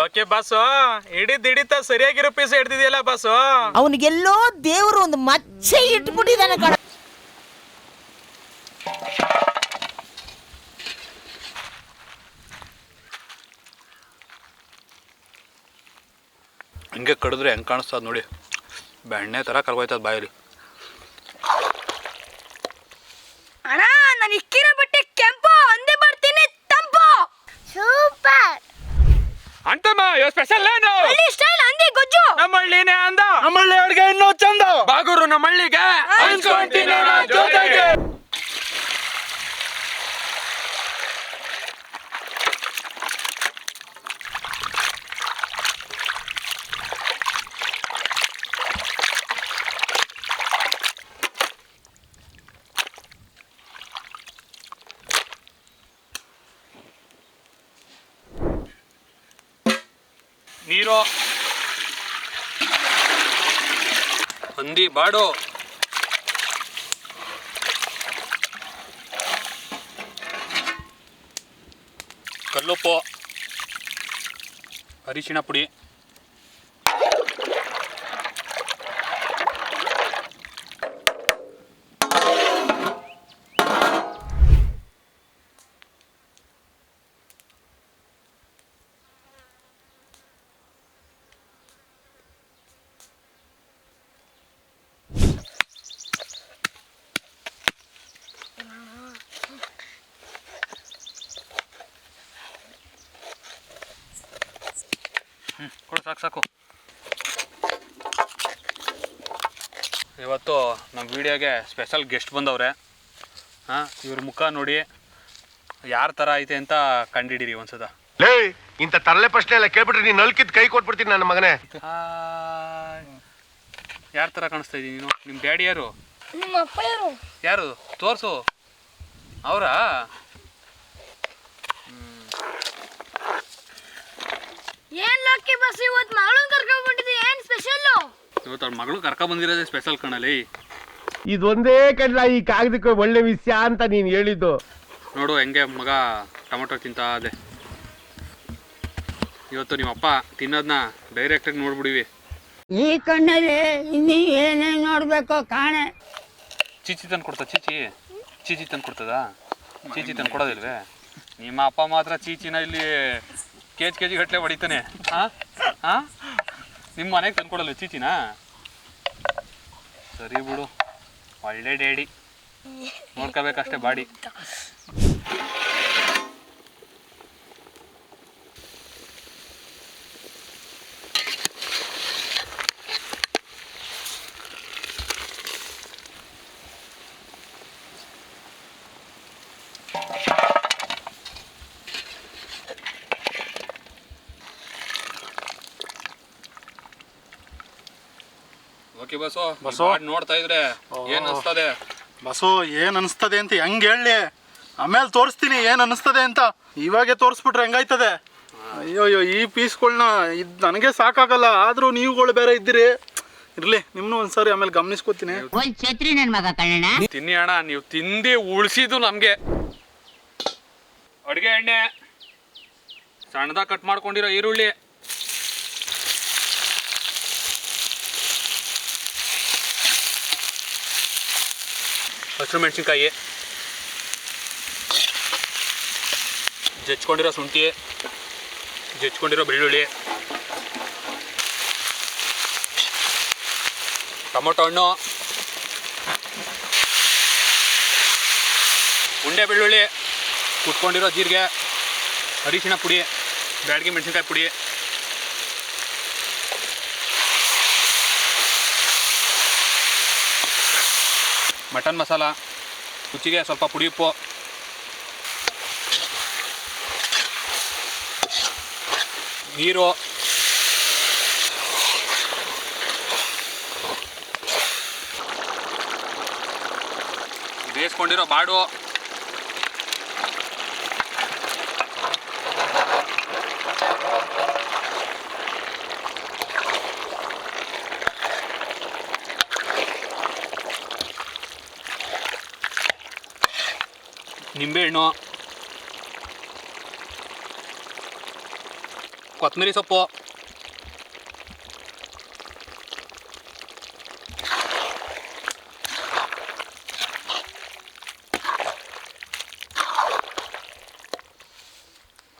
ಲೋಕೆ ಬಾಸು ಹಿಡಿದ್ ಹಿಡಿತ ಸರಿಯಾಗಿರೋ piece ಹಿಡ್ದಿದ್ಯಲ್ಲ boss. ಅವನಿಗೆಲ್ಲೋ ದೇವರು ಒಂದು ಮಚ್ಚೆ ಇಟ್ಬಿಟ್ಟಿದ್ದಾನೆ ಕಣ. ಹಿಂಗೆ ಕಡಿದ್ರೆ ಹೆಂಗೆ ಕಾಣಿಸ್ತದ ನೋಡಿ. ಬೆಣ್ಣೆ ಥರ ಕರ್ಗೋಯ್ತದ ಬಾಯಲ್ಲಿ. ಅಣ್ಣ ನಾನು ಇಕ್ಕಿರೋ ಬಟ್ಟೆ ಕೆಂಪು ಅಂದೆ ಬರ್ತೀನಿ ತಂಪು ಸೂಪರ್ ಅಂತಮ್ಮ ಇವ್ ಸ್ಪೆಷಲ್ ಏನು? ಹಳ್ಳಿ ಸ್ಟೈಲ್ ಅಂದಿ ಗೊಜ್ಜು. ನಮ್ಮ ಹಳ್ಳಿನೇ ಅಂದ. ನಮ್ಮಳ್ಳಿ ಅಡ್ಗೆ ಇನ್ನೂ ಚಂದ. ಬಾಗೂರು ನಮ್ಮ ಹಳ್ಳಿಗೆ ಹಂಚ್ಕೊಂತೀನಿ ಅಣ್ಣ ಜೊತೆಗೆ ನೀರು. ಹಂದಿ ಬಾಡು. ಕಲ್ಲುಪ್ಪು. ಅರಿಶಿಣ ಪುಡಿ. ಸಾಕು. ಸಾಕು ಇವತ್ತು ನಮ್ಮ ವಿಡಿಯೋಗೆ ಸ್ಪೆಷಲ್ ಗೆಸ್ಟ್ ಬಂದವ್ರೆ. ಹಾಂ ಇವ್ರ ಮುಖ ನೋಡಿ ಯಾರ ಥರ ಐತೆ ಅಂತ ಕಂಡಿಡೀರಿ ಒಂದ್ಸದ ಲೇ ಇಂಥ ತರಲೆ ಪ್ರಶ್ನೆ ಎಲ್ಲ ಕೇಳ್ಬಿಟ್ರೆ ನೀನು ನಲ್ಕಿದ್ ಕೈ ಕೊಟ್ಬಿಡ್ತೀನಿ ನನ್ನ ಮಗನೇ. ಯಾರ ಥರ ಕಾಣಿಸ್ತಾ ಇದ್ದೀನಿ ನೀನು? ನಿಮ್ಮ ಡ್ಯಾಡಿ ಯಾರು? ನಿಮ್ಮ ಅಪ್ಪ ಯಾರು? ಯಾರು? ತೋರಿಸು. ಅವರಾ ಏನ್ ಲಕ್ಕಿ ಬಸ್ ಇವತ್ತು ಮಗಳನ್ನ ಕರ್ಕೊಂಡ್ ಬಂದಿದ್ದೆ. ಏನ್ ಸ್ಪೆಷಲ್ ಇವತ್ತು ಅವ್ರ ಮಗಳು ಕರ್ಕ ಬಂದಿರೋದೇ ಸ್ಪೆಷಲ್ ಕಣಲ್ಲಿ ಇದೊಂದೇ ಕಡ್ಲ ಈ ಕಾಗದಕ್ಕೆ ಒಳ್ಳೆ ವಿಷಯ ಅಂತ ನೀನು ಹೇಳಿದ್ದು. ನೋಡು ಹೆಂಗೆ ಮಗ ಟೊಮೊಟೊ ತಿಂತ ಅದೇ. ಇವತ್ತು ನಿಮ್ಮಪ್ಪ ತಿನ್ನೋದನ್ನ ಡೈರೆಕ್ಟಾಗಿ ನೋಡ್ಬಿಡಿವಿ. ಈ ಕಣ್ಣಲ್ಲಿ ಇನ್ನೀ ಏನೇನ್ ನೋಡ್ಬೇಕು ಕಾಣೆ. ಚೀಚಿ ತಂದು ಕೊಡ್ತಾ ಚೀಚಿ. ಚೀಚಿ ತಂದು ಕೊಡ್ತದ? ಚೀಚಿ ತಂದು ಕೊಡೋದಿಲ್ವೇ? ನಿಮ್ಮ ಅಪ್ಪ ಮಾತ್ರ ಚೀಚಿನ ಇಲ್ಲಿ ಕೆ ಜಿ ಕೆ ಜಿ ಗಟ್ಟಲೆ ಹೊಡಿತಾನೆ. ಹಾಂ ಹಾಂ ನಿಮ್ಮ ಮನೆಗೆ ತಂದ್ಕೊಡಲ್ಲ ಚೀಚಿನಾ? ಚೀಚಿನ ಸರಿ ಬಿಡು. ಒಳ್ಳೆ ಡ್ಯಾಡಿ ನೋಡ್ಕೋಬೇಕಷ್ಟೇ ಬಾಡಿ. ಓಕೆ ಬಸೋ? ಬಸ್ಸು ನೋಡ್ತಾ ಇದ್ರೆ ಏನ್ ಅನ್ಸ್ತದೆ? ಬಸೋ ಏನ್ ಅನ್ಸ್ತದೆ ಅಂತ ಹೆಂಗ್ ಹೇಳಿ? ಆಮೇಲೆ ತೋರಿಸ್ತೀನಿ ಏನ್ ಅನ್ಸ್ತದೆ ಅಂತ. ಇವಾಗೆ ತೋರಿಸ್ಬಿಟ್ರೆ ಹೆಂಗಾಯ್ತದೆ? ಅಯ್ಯೋ ಅಯ್ಯೋ ಈ ಪೀಸ್ಗಳ್ನ ಇದು ನನಗೆ ಸಾಕಾಗಲ್ಲ. ಆದರೂ ನೀವುಗಳು ಬೇರೆ ಇದ್ದೀರಿ. ಇರ್ಲಿ ನಿಮ್ನು ಒಂದ್ಸರಿ ಆಮೇಲೆ ಗಮನಿಸ್ಕೊತೀನಿ. ತಿನ್ನಿ ಅಣ್ಣ ನೀವು ತಿಂದಿ ಉಳಿಸಿದ್ದು ನಮಗೆ. ಅಡುಗೆ ಎಣ್ಣೆ. ಸಣ್ಣದಾಗ ಕಟ್ ಮಾಡ್ಕೊಂಡಿರೋ ಈರುಳ್ಳಿ. ಹಸಿರು ಮೆಣಸಿನ್ಕಾಯಿ. ಜಚ್ಕೊಂಡಿರೋ ಶುಂಠಿ ಜಚ್ಕೊಂಡಿರೋ ಬೆಳ್ಳುಳ್ಳಿ, ಟೊಮೊಟೊ ಹಣ್ಣು, ಉಂಡೆ ಬೆಳ್ಳುಳ್ಳಿ, ಕುಟ್ಕೊಂಡಿರೋ ಜೀರಿಗೆ, ಅರಿಶಿಣ ಪುಡಿ, ಬ್ಯಾಡಗಿ ಮೆಣಸಿನ್ಕಾಯಿ ಪುಡಿ. ಮಟನ್ ಮಸಾಲ ರುಚಿಗೆ ಸ್ವಲ್ಪ ಪುಡಿ ಉಪ್ಪು. ನೀರು. ಬೇಯಿಸ್ಕೊಂಡಿರೋ ಬಾಡು. ನಿಂಬೆಹಣ್ಣು ಕೊತ್ತಂಬರಿ ಸೊಪ್ಪು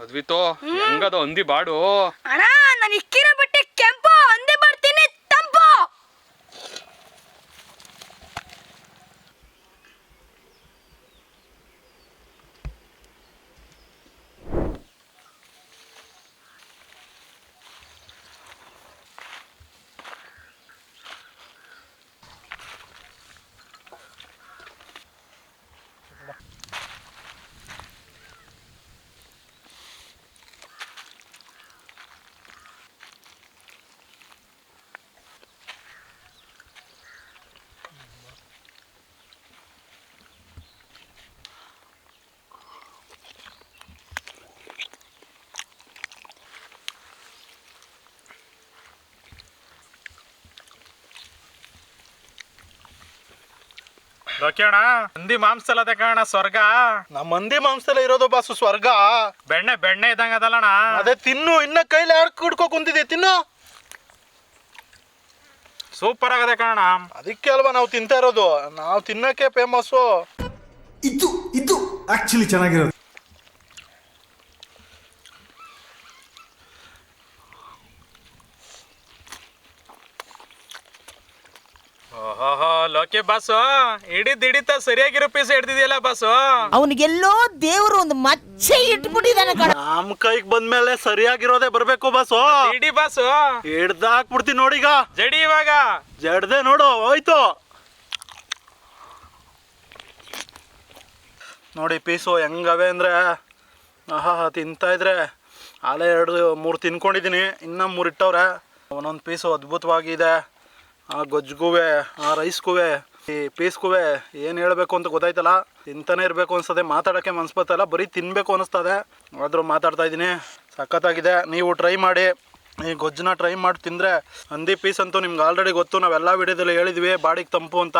ಅದ್ವಿತೋ ಹೆಂಗದ ಹಂದಿ ಬಾಡು ಅಣ್ಣ ನಾನು ಇಕ್ಕಿರೋ ಬಟ್ಟೆ ಕೆಂಪು ಅಂದೆ ಬರ್ತೀನಿ ತಂಪು ಲೋಕ್ಯಣ ಹಂದಿ ಮಾಂಸ ಅಲ್ಲದೆ ಕಾಣ ಸ್ವರ್ಗ. ನಮ್ಮ ಮಂದಿ ಮಾಂಸಲ ಇರೋದು ಬಾಸು ಸ್ವರ್ಗ. ಬೆಣ್ಣೆ ಬೆಣ್ಣೆ ಇದ್ದಂಗ ಅದಲ್ಲಣ್ಣ ಅದೇ ತಿನ್ನು ಇನ್ನ ಕೈಲಿ ಯಾರು ಹಿಡ್ಕೋ ಕುಂತಿದೆ ತಿನ್ನು. ಸೂಪರ್ ಆಗದೆ ಕಾಣ. ಅದಕ್ಕೆ ಅಲ್ವಾ ನಾವು ತಿಂತಾ ಇರೋದು? ನಾವು ತಿನ್ನಕ್ಕೆ ಫೇಮಸ್ಸು ಇದು ಇದು ಆಕ್ಚುಲಿ ಚೆನ್ನಾಗಿರೋದು. ಓಹೋ ಲೋಕಿ ಬಾಸು ಹಿಡಿದ್ ಹಿಡಿತ ಸರಿಯಾಗಿರೋ ಪೀಸ್ ಹಿಡ್ದಿದ್ಯಲ್ಲ ಬಾಸು. ಅವನಿಗೆಲ್ಲೋ ದೇವರು ಒಂದು ಮಚ್ಚೆ ಇಟ್ಬಿಟ್ಟಿದಾನೆ ಕಣ. ನಮ್ ಕೈಗೆ ಬಂದ್ಮೇಲೆ ಸರಿಯಾಗಿರೋದೇ ಬರ್ಬೇಕು ಬಾಸು. ಹಿಡಿ ಬಾಸು. ಹಿಡ್ದಾಕ್ಬಿಡ್ತೀನಿ ನೋಡೀಗ. ಜಡಿ ಇವಾಗ. ಜಡ್ದೆ ನೋಡು ಹೋಯ್ತು. ನೋಡಿ ಪೀಸು ಹೆಂಗವೆ ಅಂದ್ರೆ? ಆಹಾ ತಿಂತಾ ಇದ್ರೆ ಆಲೆ ಎರಡು ಮೂರು ತಿನ್ಕೊಂಡಿದ್ದೀನಿ ಇನ್ನ ಮೂರು ಇಟ್ಟವ್ರೆ. ಒಂದೊಂದು ಪೀಸು ಅದ್ಭುತವಾಗಿದೆ ಆ ಗೊಜ್ಜುಗೂವೆ ಆ ರೈಸ್ಗುವೆ ಈ ಪೀಸ್ಗುವೆ ಏನು ಹೇಳಬೇಕು ಅಂತ ಗೊತ್ತಾಯ್ತಲ್ಲ? ತಿಂತಾನೆ ಇರಬೇಕು ಅನಿಸ್ತದೆ. ಮಾತಾಡೋಕ್ಕೆ ಮನ್ಸು ಬರ್ತಲ್ಲ ಬರೀ ತಿನ್ನಬೇಕು ಅನಿಸ್ತದೆ. ಆದರೂ ಮಾತಾಡ್ತಾ ಇದ್ದೀನಿ. ಸಖತ್ತಾಗಿದೆ. ನೀವು ಟ್ರೈ ಮಾಡಿ. ಈ ಗೊಜ್ಜನ್ನ ಟ್ರೈ ಮಾಡಿ ತಿಂದರೆ ಹಂದಿ ಪೀಸ್ ಅಂತೂ ನಿಮ್ಗೆ ಆಲ್ರೆಡಿ ಗೊತ್ತು. ನಾವೆಲ್ಲ ವಿಡಿಯೋದಲ್ಲಿ ಹೇಳಿದ್ವಿ. ಬಾಡಿಗೆ ತಂಪು ಅಂತ.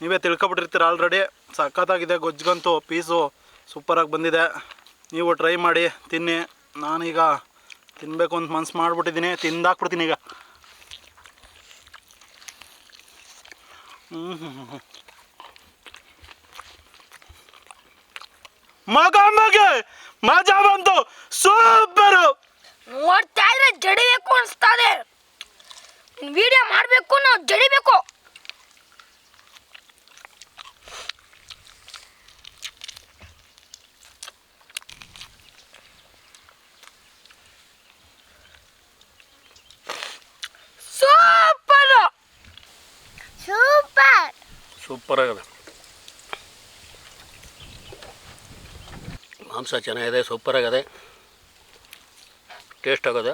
ನೀವೇ ತಿಳ್ಕೊಬಿಟ್ಟಿರ್ತೀರ ಆಲ್ರೆಡಿ ಸಖತ್ತಾಗಿದೆ ಗೊಜ್ಜಗಂತೂ. ಪೀಸು ಸೂಪರಾಗಿ ಬಂದಿದೆ. ನೀವು ಟ್ರೈ ಮಾಡಿ, ತಿನ್ನಿ. ನಾನೀಗ ತಿನ್ನಬೇಕು ಅಂತ ಮನ್ಸು ಮಾಡಿಬಿಟ್ಟಿದ್ದೀನಿ. ತಿಂದಾಕ್ಬಿಡ್ತೀನಿ ಈಗ. ಮಗ ಮಗ ಮಜಾ ಬಂತು. ಸೂಪರ್. ನೋಡ್ತಾ ಜಡಿಬೇಕು ಅನ್ಸ್ತದೆ ವಿಡಿಯೋ ಮಾಡಬೇಕು ನಾವು ಜಡಿಬೇಕು ಸೂಪರ್ ಸೂಪರ್ ಸೂಪರ್ ಆಗದೆ ಮಾಂಸ ಚೆನ್ನಾಗಿದೆ ಸೂಪರ್ ಆಗದೆ ಟೇಸ್ಟ್ ಆಗದೆ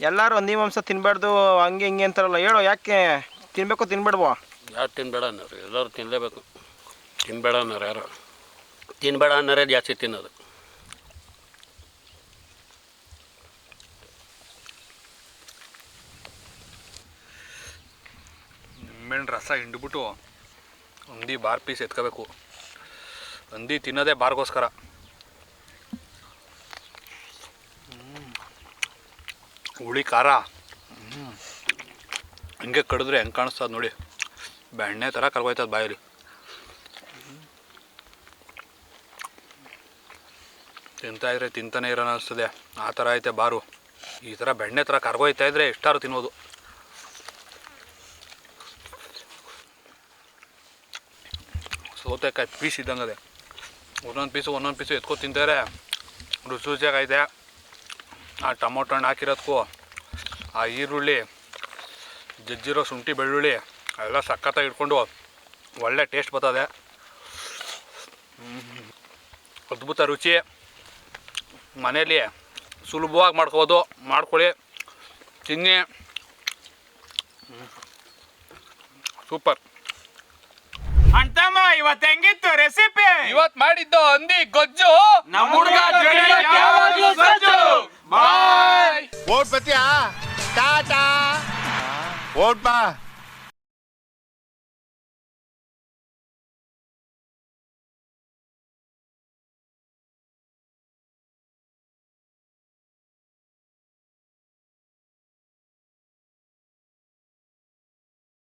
ಎಲ್ಲರೂ ಒಂದೇ ಮಾಂಸ ತಿನ್ನಬಾರ್ದು ಹಂಗೆ ಹಿಂಗೆ ಅಂತಾರಲ್ಲ ಹೇಳು ಯಾಕೆ ತಿನ್ಬೇಕು ತಿನ್ಬೇಡ್ವಾ ಯಾರು ತಿನ್ಬೇಡ ಅನ್ನೋರು ಎಲ್ಲರೂ ತಿನ್ನಲೇಬೇಕು ತಿನ್ಬೇಡ ಅನ್ನೋರು ಯಾರು? ತಿನ್ಬೇಡ ಅನ್ನೋರೇ ಜಾಸ್ತಿ ತಿನ್ನೋದು. ನಿಂಬೆಹಣ್ಣು ರಸ ಹಿಂಡ್ಬಿಟ್ಟು ಹಂದಿ ಬಾರ್ ಪೀಸ್ ಎತ್ಕೋಬೇಕು. ಹಂದಿ ತಿನ್ನೋದೇ ಬಾರ್ಗೋಸ್ಕರ. ಹುಳಿ, ಖಾರ. ಹೆಂಗೆ ಕಡಿದ್ರೆ ಹೆಂಗೆ ಕಾಣಿಸ್ತದೆ ನೋಡಿ. ಬೆಣ್ಣೆ ಥರ ಕರ್ಗೋಯ್ತದ ಬಾಯಲ್ಲಿ. ತಿಂತಾ ಇದ್ರೆ ತಿಂತಾನೆ ಇರೋ ಅನಿಸ್ತದೆ. ಆ ಥರ ಐತೆ ಬಾರು. ಈ ಥರ ಬೆಣ್ಣೆ ಥರ ಕರ್ಗೋಯ್ತಾ ಇದ್ರೆ ಎಷ್ಟಾರು ತಿನ್ನೋದು ಸೌತೆಕಾಯಿ ಪೀಸ್ ಇದ್ದಂಗೆ ಒಂದೊಂದು ಪೀಸು ಒಂದೊಂದು ಪೀಸು ಎತ್ಕೊ ತಿಂತಾರೆ ರುಚಿ ರುಚಿಯಾಗೈತೆ ಆ ಟೊಮೊಟೊ ಹಣ್ಣು ಹಾಕಿರೋದಕ್ಕೂ ಆ ಈರುಳ್ಳಿ, ಜಜ್ಜಿರೋ ಶುಂಠಿ, ಬೆಳ್ಳುಳ್ಳಿ ಎಲ್ಲ ಸಖತ್ತಾಗಿ ಇಟ್ಕೊಂಡು ಒಳ್ಳೆ ಟೇಸ್ಟ್ ಬರ್ತದೆ. ಅದ್ಭುತ ರುಚಿ. ಮನೆಯಲ್ಲಿ ಸುಲಭವಾಗಿ ಮಾಡ್ಕೋಬೋದು. ಮಾಡ್ಕೊಳ್ಳಿ. ತಿನ್ನಿ. ಸೂಪರ್. ಅಂತಮ್ಮ ಇವತ್ತು ಹೆಂಗಿತ್ತು ರೆಸಿಪಿ ಇವತ್ ಮಾಡಿದ್ದು ಅಂದಿ ಗೊಜ್ಜು. ನಮ್ಮ ಹುಡುಗ ಓಟ್ ಬತ್ತಿಯಾ ಟಾಟಾ. ಓಟ್ ಬಾ.